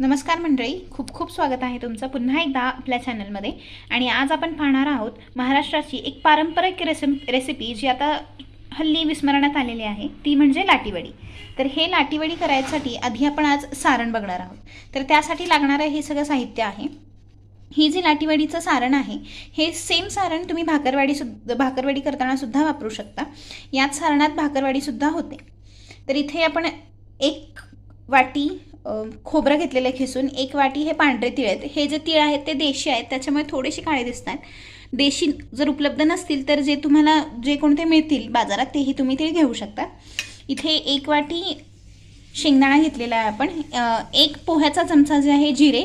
नमस्कार मंडळी खूप खूप स्वागत आहे तुमचं पुन्हा एकदा आपल्या चॅनलमध्ये. आणि आज आपण पाहणार आहोत महाराष्ट्राची एक पारंपरिक रेसिम रेसिपी जी आता हल्ली विस्मरणात आलेली आहे ती म्हणजे लाटीवडी. तर हे लाटीवडी करायसाठी आधी आपण आज सारण बघणार आहोत. तर त्यासाठी लागणारं हे सगळं साहित्य आहे. ही जी लाटीवडीचं सारण आहे हे सेम सारण तुम्ही भाकरवाडी सुद्धा भाकरवाडी करताना सुद्धा वापरू शकता. याच सारणात भाकरवाडीसुद्धा होते. तर इथे आपण एक वाटी खोबरं घेतलेलं आहे खिसून. एक वाटी हे पांढरे तिळ आहेत. हे जे तिळ आहेत ते देशी आहेत. त्याच्यामुळे थोडेसे काळे दिसतात. देशी जर उपलब्ध नसतील तर जे तुम्हाला जे कोणते मिळतील बाजारात तेही तुम्ही ते घेऊ शकता. इथे एक वाटी शेंगदाणा घेतलेला आहे आपण. एक पोह्याचा चमचा जे आहे जिरे.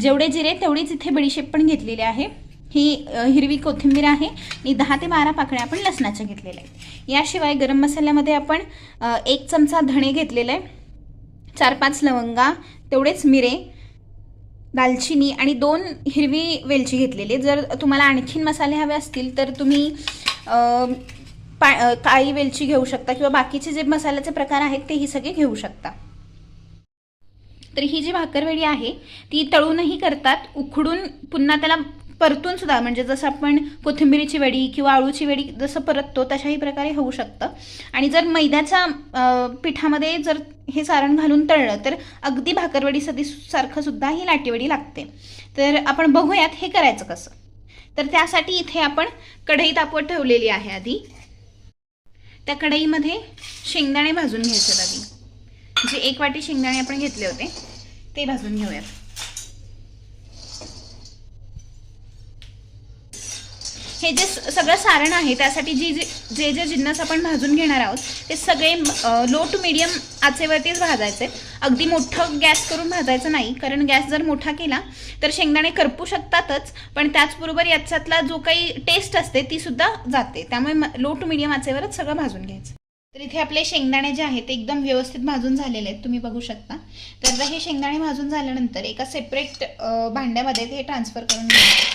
जेवढे जिरे तेवढीच इथे बडीशेप पण घेतलेली आहे. ही हिरवी कोथिंबीर आहे. आणि दहा ते बारा पाकळ्या आपण लसणाच्या घेतलेल्या आहेत. याशिवाय गरम मसाल्यामध्ये आपण एक चमचा धणे घेतलेला आहे. चार पाच लवंगा तेवढेच मिरे दालचिनी आणि दोन हिरवी वेलची घेतलेली. जर तुम्हाला आणखीन मसाले हवे असतील तर तुम्ही पा काळी वेलची घेऊ शकता किंवा बाकीचे जे मसाल्याचे प्रकार आहेत तेही सगळे घेऊ शकता. तर ही जी भाकरवडी आहे ती तळूनही करतात. उकडून पुन्हा त्याला परतून सुद्धा म्हणजे जसं आपण कोथिंबिरीची वडी किंवा आळूची वडी जसं परततो तशाही प्रकारे होऊ शकतं. आणि जर मैद्याच्या पिठामध्ये जर हे सारण घालून तळलं तर अगदी भाकरवडी सदी सारखं सुद्धा ही लाटीवडी लागते. तर आपण बघूयात हे करायचं कसं. तर त्यासाठी इथे आपण कढई तापवत ठेवलेली आहे आधी. त्या कढईमध्ये शेंगदाणे भाजून घ्यायचे आधी. जे एक वाटी शेंगदाणे आपण घेतले होते ते भाजून घेऊयात. हे जे सगळं सारण आहे त्यासाठी जी जी जे जे जिन्नस आपण भाजून घेणार आहोत ते सगळे लो टू मिडियम आचेवरतीच भाजायचे. अगदी मोठं गॅस करून भाजायचं नाही कारण गॅस जर मोठा केला तर शेंगदाणे करपू शकतातच पण त्याचबरोबर याच्यातला जो काही टेस्ट असते ती सुद्धा जाते. त्यामुळे लो टू मिडियम आचेवरच सगळं भाजून घ्यायचं. तर इथे आपले शेंगदाणे जे आहेत ते एकदम व्यवस्थित भाजून झालेले आहेत तुम्ही बघू शकता. तर हे शेंगदाणे भाजून झाल्यानंतर एका सेपरेट भांड्यामध्ये ते ट्रान्सफर करून घ्यायचे.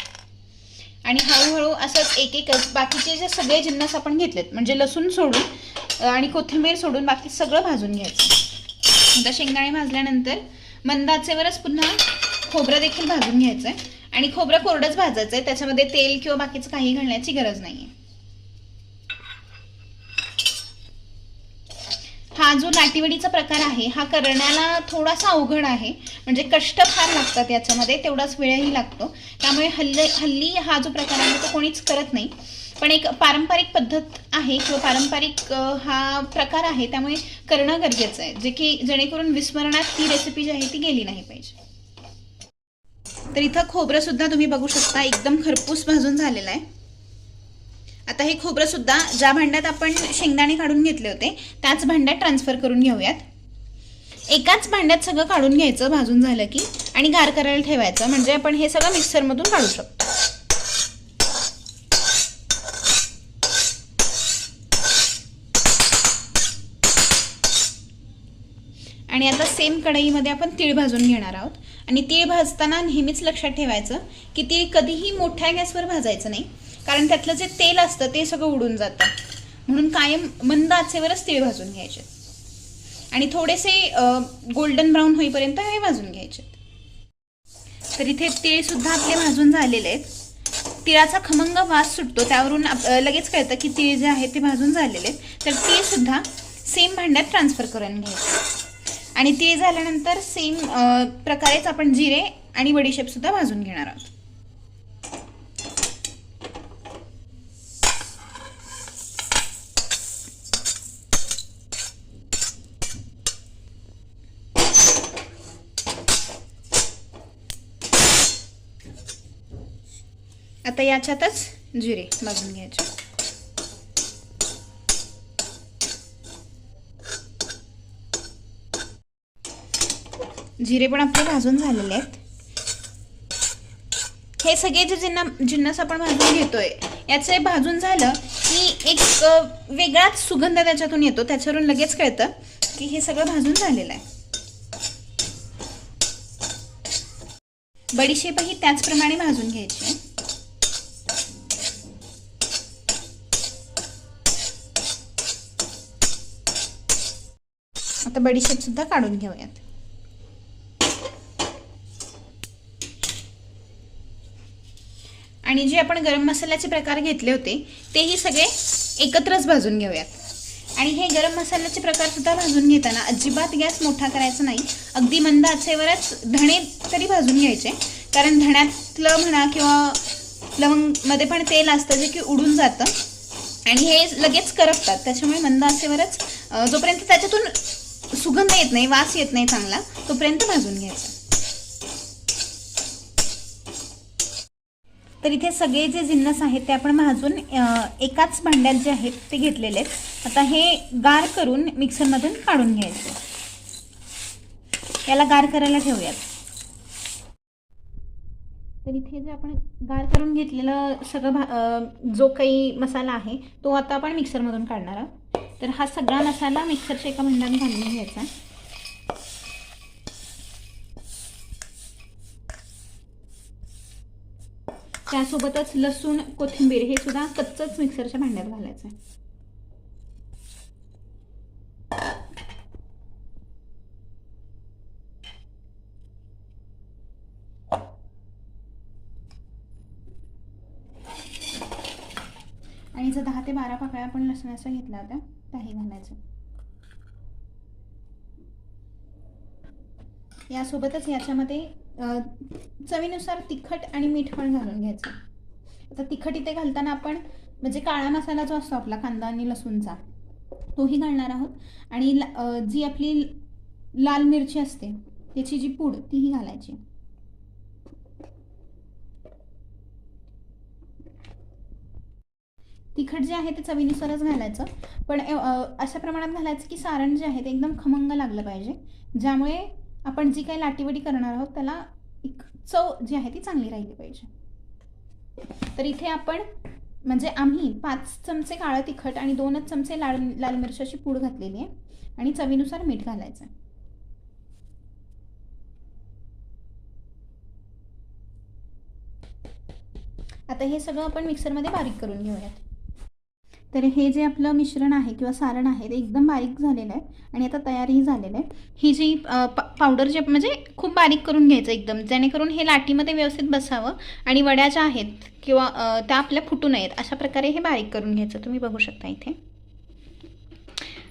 आणि हळूहळू असंच एक एकच बाकीचे जे सगळे जिन्नस आपण घेतलेत म्हणजे लसूण सोडून आणि कोथिंबीर सोडून बाकी सगळं भाजून घ्यायचं. आता शेंगदाणे भाजल्यानंतर मंदाचेवरच पुन्हा खोबरं देखील भाजून घ्यायचं आहे आणि खोबरं कोरडंच भाजायचं आहे त्याच्यामध्ये तेल किंवा बाकीचं काही घालण्याची गरज नाही आहे हा जो लाटीवडीचा प्रकार आहे हा करण्याला थोडासा अवघड आहे. म्हणजे कष्ट फार लागतात याच्यामध्ये तेवढाच वेळही लागतो. त्यामुळे हल्ली हल्ली हा जो प्रकार आहे तो कोणीच करत नाही. पण एक पारंपरिक पद्धत आहे किंवा पारंपरिक हा प्रकार आहे त्यामुळे करणं गरजेचं आहे. जे की जेणेकरून विस्मरणात ही रेसिपी जी आहे ती गेली नाही पाहिजे. तर इथं खोबरं सुद्धा तुम्ही बघू शकता एकदम खरपूस भाजून झालेलं आहे. आता हे खोबरंसुद्धा ज्या भांड्यात आपण शेंगदाणे काढून घेतले होते त्याच भांड्यात ट्रान्सफर करून घेऊयात. एकाच भांड्यात सगळं काढून घ्यायचं भाजून झालं की आणि गार करायला ठेवायचं. म्हणजे आपण हे सगळं मिक्सरमधून काढू शकतो. आणि आता सेम कढईमध्ये आपण तीळ भाजून घेणार आहोत. आणि तीळ भाजताना नेहमीच लक्षात ठेवायचं की तीळ कधीही मोठ्या गॅसवर भाजायचं नाही. कारण त्यातलं जे तेल असतं ते सगळं उडून जातं. म्हणून कायम मंद आचेवरच तीळ भाजून घ्यायचे. आणि थोडेसे गोल्डन ब्राऊन होईपर्यंत हे भाजून घ्यायचे. तर इथे तीळ सुद्धा आपले भाजून झालेले आहेत. तिळाचा खमंग वास सुटतो. त्यावरून आप- लगेच कळतं की तीळ जे आहे ते भाजून झालेले आहेत. तर तीळ सुद्धा सेम भांड्यात ट्रान्सफर करून घ्यायचे. आणि तीळ झाल्यानंतर सेम प्रकारेच आपण जिरे आणि बडीशेपसुद्धा भाजून घेणार आहोत. आता याच्यातच जिरे भाजून घ्यायचे. जिरे पण आपले भाजून झालेले आहेत. हे सगळे जे जिन्ना जिन्नस आपण भाजून घेतोय याचे भाजून झालं की एक वेगळाच सुगंध त्याच्यातून येतो. त्याच्यावरून लगेच कळतं की हे सगळं भाजून झालेलं आहे. बडीशेपही त्याचप्रमाणे भाजून घ्यायची आता बडीशेपसुद्धा काढून घेऊयात. आणि जे आपण गरम मसाल्याचे प्रकार घेतले होते तेही सगळे एकत्रच भाजून घेऊयात. आणि हे गरम मसाल्याचे प्रकारसुद्धा भाजून घेताना अजिबात गॅस मोठा करायचा नाही. अगदी मंद आचेवरच धणे तरी भाजून घ्यायचे. कारण धण्यातलं म्हणा किंवा लवंगमध्ये पण तेल असतं जे की उडून जातं. आणि हे लगेच करपतात. त्याच्यामुळे मंद आचेवरच जोपर्यंत त्याच्यातून सुगंध येत नाही वास येत नाही चांगला तोपर्यंत भाजून घ्यायचा. तर इथे सगळे जे जिन्नस आहेत ते आपण भाजून एकाच भांड्यात जे आहेत ते घेतलेले आहेत. आता हे गार करून मिक्सरमधून काढून घ्यायचं. याला गार करायला ठेवूयात. तर इथे जे आपण गार करून घेतलेलं सगळं भा जो काही मसाला आहे तो आता आपण मिक्सरमधून काढणार आहोत. तर हा सगळा मसाला मिक्सरच्या एका भांड्यात घालून घ्यायचा. त्यासोबतच लसूण कोथिंबीर हे सुद्धा कच्चच मिक्सरच्या भांड्यात घालायचं आहे. आणि जर दहा ते बारा पाकळ्या आपण लसणाच्या घेतला होत्या. काही घालायचं यासोबतच याच्यामध्ये चवीनुसार तिखट आणि मीठ पण घालून घ्यायचं. आता तिखट इथे घालताना आपण म्हणजे काळा मसाला जो असतो आपला कांदा आणि लसूणचा तोही घालणार आहोत. आणि ला- जी आपली लाल मिरची असते त्याची जी पूड तीही घालायची. तिखट जे आहे ते चवीनुसारच घालायचं. पण अशा प्रमाणात घालायचं की सारण जे आहे ते एकदम खमंग लागलं पाहिजे. ज्यामुळे आपण जी काही लाटीवडी करणार आहोत त्याला एक चव जी आहे ती चांगली राहिली पाहिजे. तर इथे आपण म्हणजे आम्ही पाच चमचे काळं तिखट आणि दोनच चमचे लाल लाल मिरच्याची पूड घातलेली आहे आणि चवीनुसार मीठ घालायचं आता हे सगळं आपण मिक्सरमध्ये बारीक करून घेऊयात. तर हे जे आपलं मिश्रण आहे किंवा सारण आहे ते एकदम बारीक झालेलं आहे आणि आता तयारही झालेलं आहे. ही जी पा पावडर जे म्हणजे खूप बारीक करून घ्यायचं एकदम जेणेकरून हे लाटीमध्ये व्यवस्थित बसावं आणि वड्या ज्या आहेत किंवा त्या आपल्या फुटू नयेत अशा प्रकारे हे बारीक करून घ्यायचं. तुम्ही बघू शकता इथे.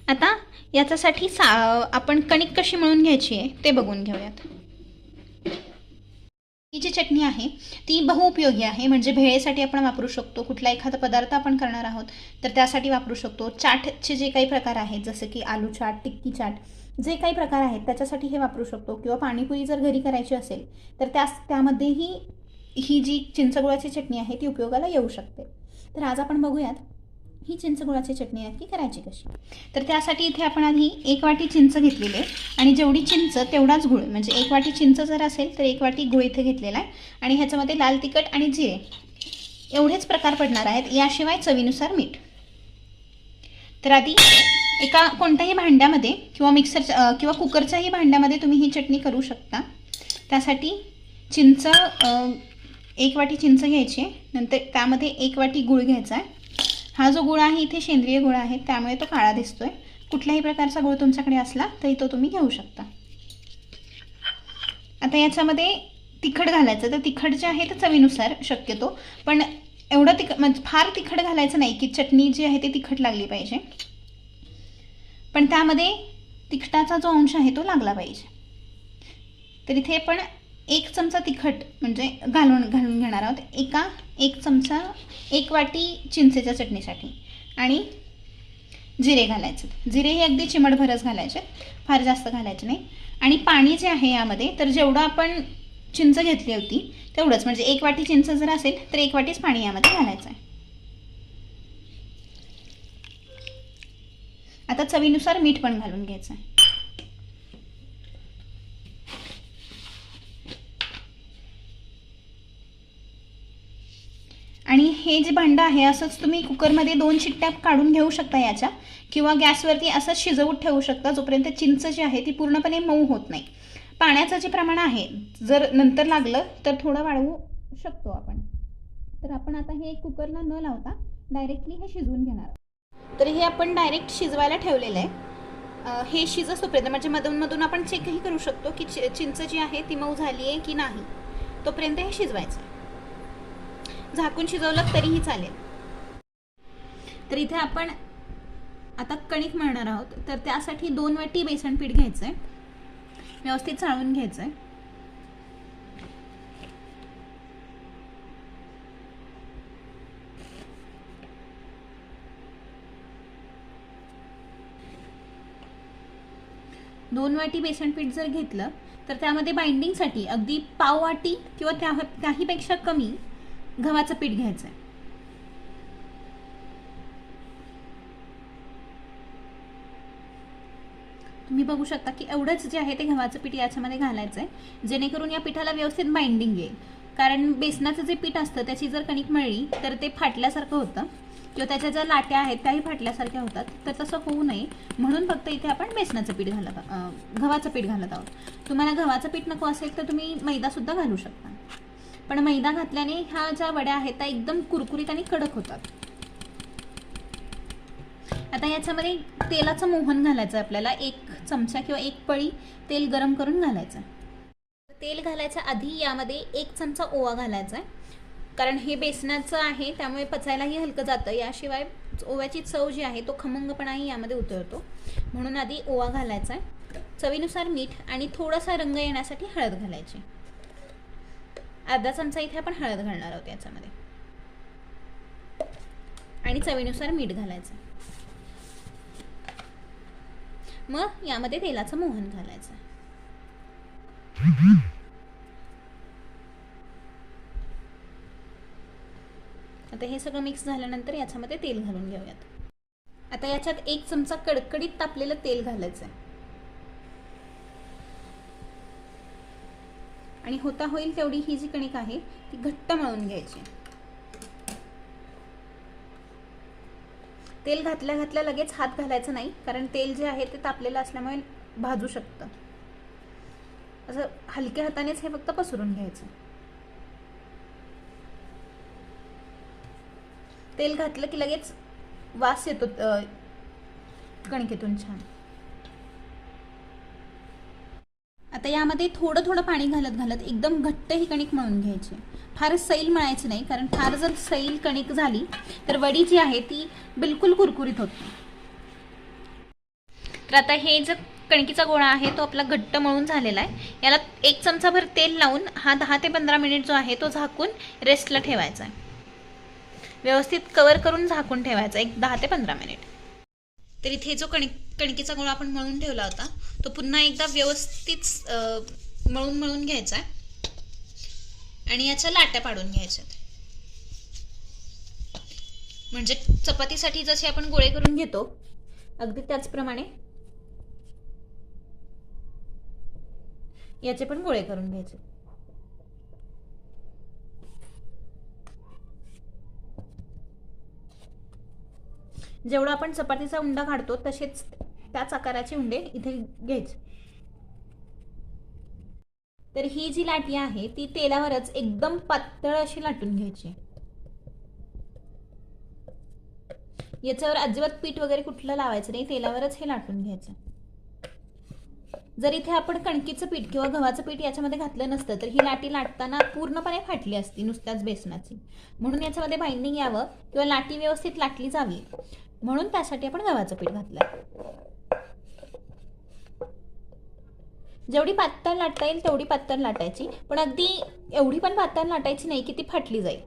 आता याच्यासाठी सा आपण कणिक कशी मळून घ्यायची आहे ते बघून घेऊयात. ही जी चटणी आहे ती बहुउपयोगी आहे. म्हणजे भेळेसाठी आपण वापरू शकतो कुठला एखादा पदार्थ आपण करणार आहोत तर त्यासाठी वापरू शकतो. चाटचे जे काही प्रकार आहेत जसं की आलू चाट टिक्की चाट जे काही प्रकार आहेत त्याच्यासाठी हे वापरू शकतो. किंवा पाणीपुरी जर घरी करायची असेल तर त्या त्यामध्येही ही जी चिंचगुळाची चटणी आहे ती उपयोगाला येऊ शकते. तर आज आपण बघूयात ही चिंचगुळाची चटणी नक्की करायची कशी? तर त्यासाठी इथे आपण आधी एक वाटी चिंच घेतलेली आहे. आणि जेवढी चिंच तेवढाच गुळ. म्हणजे एक वाटी चिंच जर असेल तर एक वाटी गुळ इथे घेतलेला आहे. आणि ह्याच्यामध्ये लाल तिखट आणि जिरे एवढेच प्रकार पडणार आहेत. याशिवाय चवीनुसार मीठ. तर आधी एका कोणत्याही भांड्यामध्ये किंवा मिक्सरच्या किंवा कुकरच्याही भांड्यामध्ये तुम्ही ही चटणी करू शकता. त्यासाठी चिंच एक वाटी चिंच घ्यायची आहे. नंतर त्यामध्ये एक वाटी गूळ घ्यायचा आहे. हा जो गुळ आहे इथे सेंद्रिय गुळ आहे त्यामुळे तो काळा दिसतोय. कुठल्याही प्रकारचा गुळ तुमच्याकडे असला तरी तो तुम्ही घेऊ शकता. आता याच्यामध्ये तिखट घालायचं तर तिखट जे आहे ते चवीनुसार शक्यतो. पण एवढं तिख म्हणजे फार तिखट घालायचं नाही की चटणी जी आहे ती तिखट लागली पाहिजे. पण त्यामध्ये तिखटाचा जो अंश आहे तो लागला पाहिजे. तर इथे पण एक चमचा तिखट म्हणजे घालून घालून घेणार आहोत. एका एक चमचा एक वाटी चिंचेच्या चटणीसाठी. आणि जिरे घालायचे जिरे हे अगदी चिमटभरच घालायचे फार जास्त घालायचे नाही. आणि पाणी जे आहे यामध्ये तर जेवढं आपण चिंच घेतली होती तेवढंच. म्हणजे एक वाटी चिंच जर असेल तर एक वाटीच पाणी यामध्ये घालायचं आहे. आता चवीनुसार मीठ पण घालून घ्यायचं आहे. आणि हे जे भांडं आहे असंच तुम्ही कुकरमध्ये दोन शिट्ट्या काढून घेऊ शकता याच्या किंवा गॅसवरती असंच शिजवून ठेवू शकता जोपर्यंत चिंच जी आहे ती पूर्णपणे मऊ होत नाही. पाण्याचं जे प्रमाण आहे जर नंतर लागलं तर थोडं वाढवू शकतो आपण. तर आपण आता हे कुकरला न लावता डायरेक्टली हे शिजवून घेणार तर हे आपण डायरेक्ट शिजवायला ठेवलेलं आहे. हे शिज तोपर्यंत म्हणजे मधून मधून आपण चेकही करू शकतो की चि- चिंच जी आहे ती मऊ झाली आहे की नाही. तोपर्यंत हे शिजवायचं. झाकून शिजवलं तरीही चालेल. तर इथे आपण आता कणिक मळणार आहोत. तर त्यासाठी दोन वाटी बेसन पीठ घ्यायचं आहे व्यवस्थित चाळून घ्यायचं आहे दोन वाटी बेसन पीठ जर घेतलं तर त्यामध्ये बाइंडिंगसाठी अगदी पाव वाटी किंवा त्या त्याहीपेक्षा कमी गव्हाचं पीठ घ्यायचं आहे तुम्ही बघू शकता की एवढंच जे आहे ते गव्हाचं पीठ याच्यामध्ये घालायचं आहे जेणेकरून या पिठाला व्यवस्थित बाइंडिंग येईल. कारण बेसनाचं जे पीठ असतं त्याची जर कणिक मळली तर ते फाटल्यासारखं होतं. किंवा त्याच्या ज्या लाट्या आहेत त्याही फाटल्यासारख्या होतात. तर तसं होऊ नये. म्हणून फक्त इथे आपण बेसनाचं पीठ घालत गव्हाचं पीठ घालत आहोत. तुम्हाला गव्हाचं पीठ नको असेल तर तुम्ही मैदासुद्धा घालू शकता. पण मैदा घातल्याने ह्या ज्या वड्या आहेत त्या एकदम कुरकुरीत आणि कडक होतात. आता याच्यामध्ये तेलाचं मोहन घालायचं आहे आपल्याला. एक चमचा किंवा एक पळी तेल गरम करून घालायचं. तेल घालायच्या आधी यामध्ये एक चमचा ओवा घालायचा आहे कारण हे बेसनाचं आहे त्यामुळे पचायलाही हलकं जातं. याशिवाय ओव्याची चव जी आहे तो खमंगपणाही यामध्ये उतरतो. म्हणून आधी ओवा घालायचा आहे चवीनुसार मीठ आणि थोडासा रंग येण्यासाठी हळद घालायची. अर्धा चमचा इथे आपण हळद घालणार आहोत याच्यामध्ये. आणि चवीनुसार मीठ घालायचं. मग यामध्ये तेलाचं मोहन घालायचं. आता हे सगळं मिक्स झाल्यानंतर याच्यामध्ये तेल घालून घेऊयात. आता याच्यात एक चमचा कडकडीत तापलेलं तेल घालायचं आहे आणि होता होईल तेवढी ही जी कणिक आहे ती घट्ट मळून घ्यायची. तेल घातल्या घातल्या लगेच हात घालायचं नाही कारण तेल जे आहे ते तापलेलं असल्यामुळे भाजू शकतं. असं हलक्या हातानेच हे फक्त पसरून घ्यायचं. तेल घातलं की लगेच वास येतो कणकेतून छान. आता यामध्ये थोडं थोडं पाणी घालत घालत एकदम घट्ट ही कणिक मळून घ्यायची. फार सैल मळायची नाही कारण फार जर सैल कणिक झाली तर वडी जी आहे ती बिलकुल कुरकुरीत होते तर आता हे जो कणकीचा गोळा आहे तो आपला घट्ट मळून झालेला आहे. याला एक चमचाभर तेल लावून हा दहा ते पंधरा मिनिट जो आहे तो झाकून रेस्टला ठेवायचा आहे. व्यवस्थित कवर करून झाकून ठेवायचा एक दहा ते पंधरा मिनिट. तर इथे जो कणिक कणकीचा गोळा आपण मळून ठेवला होता. तो पुन्हा एकदा व्यवस्थित मळून मळून घ्यायचा आहे. आणि याच्या लाट्या पाडून घ्यायच्या म्हणजे चपातीसाठी जसे आपण गोळे करून घेतो अगदी त्याचप्रमाणे याचे पण गोळे करून घ्यायचे. जेवढा आपण चपातीचा उंडा काढतो तसेच त्याच आकाराचे उंडे इथे घ्यायचे. तर ही जी लाटी आहे ती तेलावरच एकदम पातळ अशी लाटून घ्यायची. याच्यावर अजिबात पीठ वगैरे कुठलं लावायचं नाही तेलावरच हे लाटून घ्यायचं. जर इथे आपण कणकीचं पीठ किंवा गव्हाचं पीठ याच्यामध्ये घातलं नसतं तर ही लाटी लाटताना पूर्णपणे फाटली असती नुसत्याच बेसनाची. म्हणून याच्यामध्ये बाइंडिंग यावं किंवा लाटी व्यवस्थित लाटली जावी. म्हणून त्यासाठी आपण गव्हाचं पीठ घातलं जेवढी पातळ लाटता येईल तेवढी पातळ लाटायची. पण अगदी एवढी पण पातळ लाटायची नाही की ती फाटली जाईल.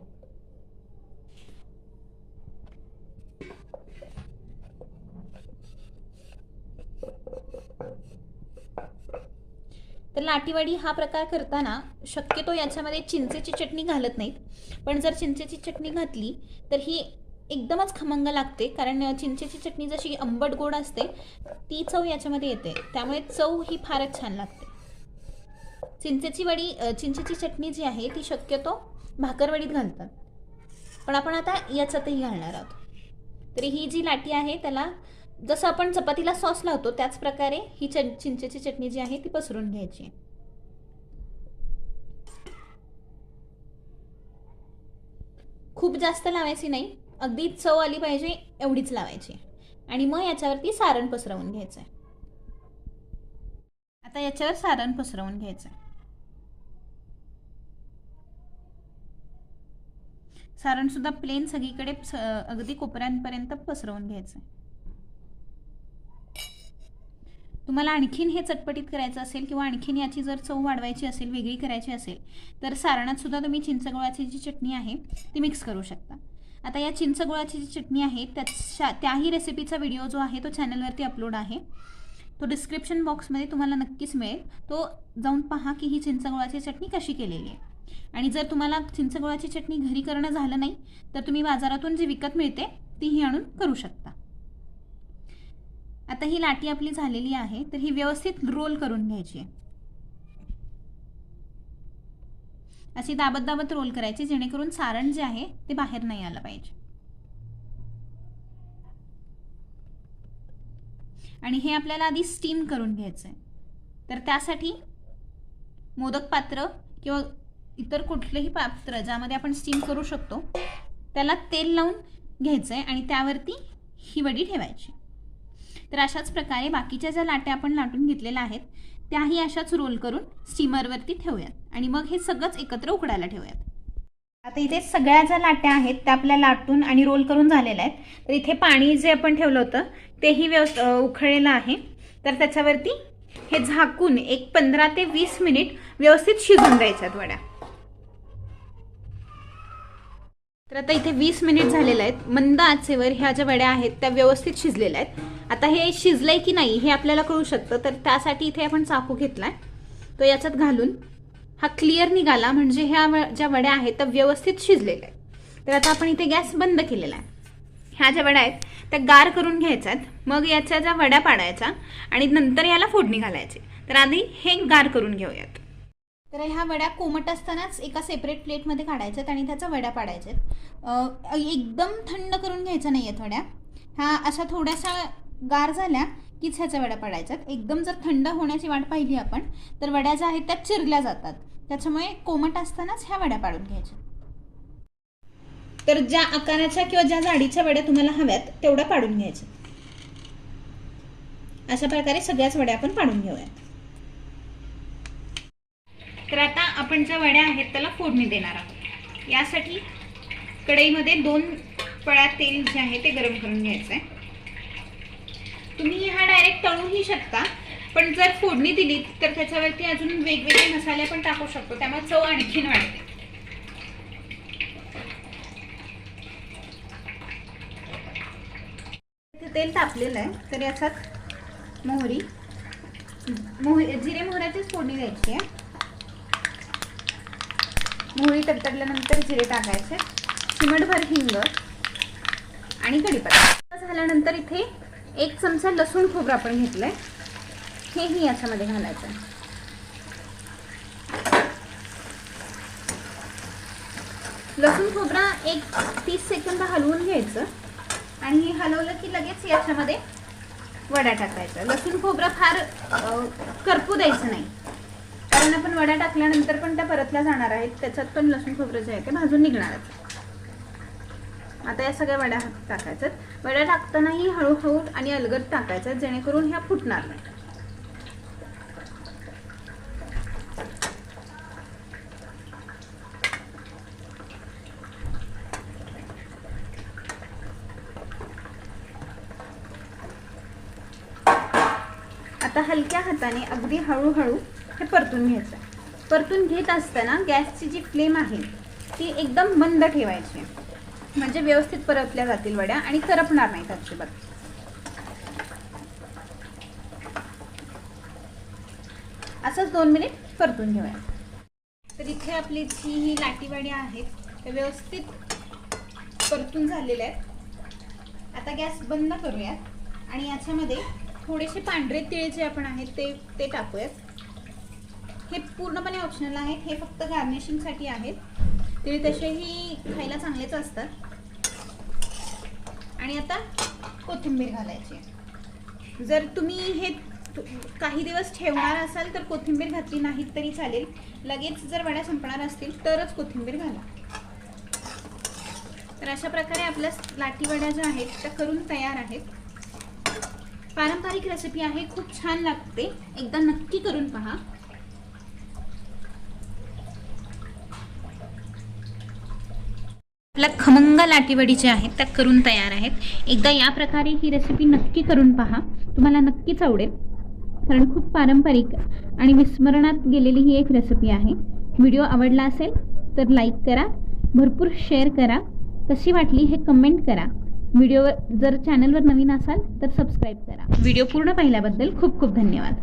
तर लाटीवाडी हा प्रकार करताना शक्यतो याच्यामध्ये चिंचेची चटणी घालत नाहीत. पण जर चिंचेची चटणी घातली तर ही एकदमच खमंग लागते कारण चिंचेची चटणी जशी आंबट गोड असते ती चव याच्यामध्ये येते. त्यामुळे चव ही फारच छान लागते. चिंचेची वडी चिंचेची चटणी जी आहे ती शक्यतो भाकरवडीत घालतात. पण आपण आता याच्यातही घालणार आहोत. तरी ही जी लाटी आहे त्याला जसं आपण चपातीला सॉस लावतो त्याच प्रकारे ही च चिंचेची चटणी जी आहे ती पसरून घ्यायची खूप जास्त लावायची नाही अगदी चव आली पाहिजे एवढीच लावायची. आणि मग याच्यावरती सारण पसरवून घ्यायचं आहे आता याच्यावर सारण पसरवून घ्यायचं आहे सारणसुद्धा प्लेन सगळीकडे अगदी कोपऱ्यांपर्यंत पसरवून घ्यायचं तुम्हाला आणखीन हे चटपटीत करायचं असेल किंवा आणखीन याची जर चव वाढवायची असेल वेगळी करायची असेल तर सारणात सुद्धा तुम्ही चिंचगुळाची जी चटणी आहे ती मिक्स करू शकता. आता या चिंच गुळाची जी चटणी आहे त्याच्या त्याही रेसिपीचा व्हिडिओ जो आहे तो चॅनलवरती अपलोड आहे. तो डिस्क्रिप्शन बॉक्समध्ये तुम्हाला नक्कीच मिळेल. तो जाऊन पहा की ही चिंचगुळाची चटणी कशी केलेली आहे. आणि जर तुम्हाला चिंचगुळाची चटणी घरी करणं झालं नाही तर तुम्ही बाजारातून जी विकत मिळते तीही आणून करू शकता. आता ही लाटी आपली झालेली आहे तर ही व्यवस्थित रोल करून घ्यायची आहे. अशी दाबत दाबत रोल करायची जेणेकरून सारण जे आहे ते बाहेर नाही आलं पाहिजे. आणि हे आपल्याला आधी स्टीम करून घ्यायचं आहे तर त्यासाठी मोदक पात्र किंवा इतर कुठलेही पात्र ज्यामध्ये आपण स्टीम करू शकतो त्याला तेल लावून घ्यायचं आहे आणि त्यावरती ही वडी ठेवायची. तर अशाच प्रकारे बाकीच्या ज्या लाट्या आपण लाटून घेतलेल्या आहेत त्याही अशाच रोल करून स्टीमरवरती ठेवूयात. आणि मग हे सगळंच एकत्र उकडायला ठेवूयात. आता इथे सगळ्या ज्या लाट्या आहेत त्या आपल्या लाटून आणि रोल करून झालेल्या आहेत. तर इथे पाणी जे आपण ठेवलं होतं तेही व्यवस्थ उखळलेलं उकळलेलं आहे. तर त्याच्यावरती हे झाकून एक पंधरा ते वीस मिनिट व्यवस्थित शिजून द्यायच्यात वड्या. तर आता इथे वीस मिनिट झालेले आहेत. मंद आचेवर ह्या ज्या वड्या आहेत त्या व्यवस्थित शिजलेल्या आहेत. आता हे शिजलंय की नाही हे आपल्याला कळू शकतं तर त्यासाठी इथे आपण चाकू घेतलाय. तो याच्यात घालून हा क्लिअर निघाला म्हणजे ह्या व- ज्या वड्या आहेत त्या व्यवस्थित शिजलेल्या आहेत. तर आता आपण इथे गॅस बंद केलेला आहे. ह्या ज्या वड्या आहेत त्या गार करून घ्यायच्यात मग याच्या ज्या वड्या पाडायच्या आणि नंतर याला फोडणी घालायची. तर आधी हे गार करून घेऊयात. तर ह्या वड्या कोमट असतानाच एका सेपरेट प्लेटमध्ये काढायच्यात आणि त्याचा वड्या पाडायच्यात. एकदम थंड करून घ्यायचं नाही आहेत वड्या. ह्या अशा थोड्याशा गार झाल्या कीच ह्याच्या वड्या पाडायच्यात. एकदम जर थंड होण्याची वाट पाहिली आपण तर वड्या ज्या आहेत त्या चिरल्या जातात. त्याच्यामुळे कोमट असतानाच ह्या वड्या पाडून घ्यायच्या. तर ज्या आकाराच्या किंवा ज्या जाडीच्या वड्या तुम्हाला हव्यात तेवढ्या पाडून घ्यायच्या. अशा प्रकारे सगळ्याच वड्या आपण पाडून घेऊयात. तर आता आपण ज्या वड्या आहेत त्याला फोडणी देणार आहोत. यासाठी कढईमध्ये दोन पळ्या तेल जे आहे ते गरम करून घ्यायचं आहे तुम्ही हा डायरेक्ट तळूही शकता पण जर फोडणी दिली तर त्याच्यावरती अजून वेगवेगळे मसाले पण टाकू शकतो. त्यामुळे चव आणखीन वाढते तेल तापलेलं आहे तर याच्यात मोहरी मोहरी जिरे मोहऱ्याचीच फोडणी द्यायची आहे. मोहरी तडतडल्यानंतर जिरे टाकायचे चिमटभर हिंग आणि कढीपत्ता. झाल्यानंतर इथे एक चमचा लसूण खोबरं आपण घेतलंय. हेही याच्यामध्ये घालायचं. लसूण खोबरा एक तीस सेकंद हलवून घ्यायचं आणि हे हलवलं की लगेच याच्यामध्ये वडा टाकायचा. लसूण खोबरा फार करपू द्यायचं नाही. कारण आपण वड्या टाकल्यानंतर पण त्या परतल्या जाणार आहेत. त्याच्यात पण लसूण खोबरं जे आहे ते भाजून निघणारच आता या सगळ्या वड्या टाकायच्यात. वड्या टाकतानाही हळूहळू आणि अलगद टाकायच्यात जेणेकरून ह्या फुटणार नाही आता हलक्या हाताने अगदी हळूहळू हे परतून घ्यायचं. परतून घेत असताना गॅसची जी फ्लेम आहे ती एकदम मंद ठेवायची. म्हणजे व्यवस्थित परतल्या जातील वड्या आणि करपणार नाहीत अजिबात. असंच दोन मिनिट परतून घेऊया. तर इथे आपली जी ही लाटीवाडी आहेत त्या व्यवस्थित परतून झालेल्या आहेत. आता गॅस बंद करूयात आणि याच्यामध्ये थोडेसे पांढरे तिळ जे आपण आहेत ते ते टाकूयात. हे पूर्णपणे ऑप्शनल आहेत. हे फक्त गार्निशिंगसाठी आहेत. ते तसेही खायला चांगलेच असतात. आणि आता कोथिंबीर घालायची. जर तुम्ही हे काही दिवस ठेवणार असाल तर कोथिंबीर घातली नाहीत तरी चालेल. लगेच जर वड्या संपणार असतील तरच कोथिंबीर घाला. तर अशा प्रकारे आपल्या लाठीवड्या ज्या आहेत त्या करून तयार आहेत. पारंपरिक रेसिपी आहे. खूप छान लागते. एकदा नक्की करून पहा. आपल्या खमंग लाटीवडी ज्या आहेत त्या करून तयार आहेत. एकदा या प्रकारे ही रेसिपी नक्की करून पहा. तुम्हाला नक्कीच आवडेल. कारण खूप पारंपरिक आणि विस्मरणात गेलेली ही एक रेसिपी आहे. व्हिडिओ आवडला असेल तर लाईक करा. भरपूर शेअर करा. कशी वाटली हे कमेंट करा. व्हिडिओ जर चॅनलवर नवीन असाल तर सबस्क्राईब करा. व्हिडिओ पूर्ण पाहिल्याबद्दल खूप खूप धन्यवाद.